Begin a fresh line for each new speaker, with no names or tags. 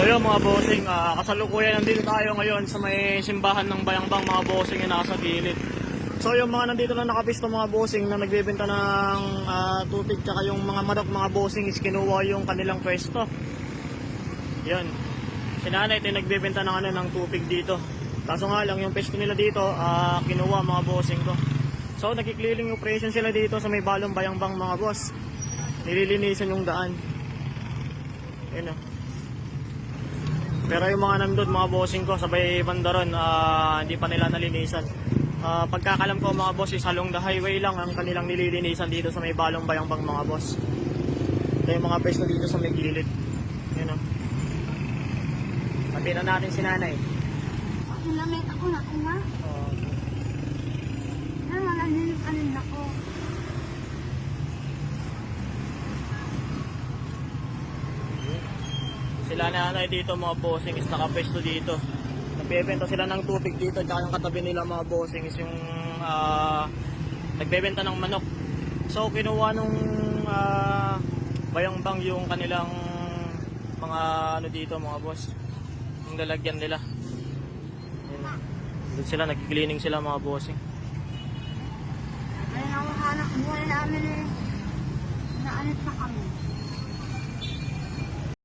So yun mga bossing, ah, kasalukuyan nandito tayo ngayon sa may simbahan ng Bayangbang mga bossing yung nasa gilid. So yung mga nandito na nakapisto mga bossing na nagbebenta ng ah, tubig tsaka yung mga manok mga bossing is kinuha yung kanilang pwesto. Yun. Si nanay ito yung nagbebenta ng, ano, ng tubig dito. Kaso nga lang yung pwesto nila dito, ah, kinuha mga bossing ko. So nagki-clearing operation sila dito sa may balong Bayangbang mga boss. Nililinisan yung daan. Yun o. Pero yung mga nandun, mga bossing ko, sabay banda ron, ah, hindi pa nila nalinisan. Ah, pagkakalam ko mga boss, is along the highway lang ang kanilang nililinisan dito sa may balong bayangbang mga boss. Ito yung mga pwesto dito sa may gilid. Yun o. Pati na natin si nanay.
Ako na, may ako na, ako na.
Oh,
Ano, nalilip-alil ako.
Sila nanay dito mga bossing is nakapwesto dito. Nagbebenta sila ng tubig dito tsaka yung katabi nila mga bossing is yung ah, nagbebenta ng manok. So kinuha nung ah, bayangbang yung kanilang mga ano dito mga boss. Yung lalagyan nila. Doon sila nag-cleaning sila mga bossing.
Ayun ang hanap buhay namin eh. Naalit na kami.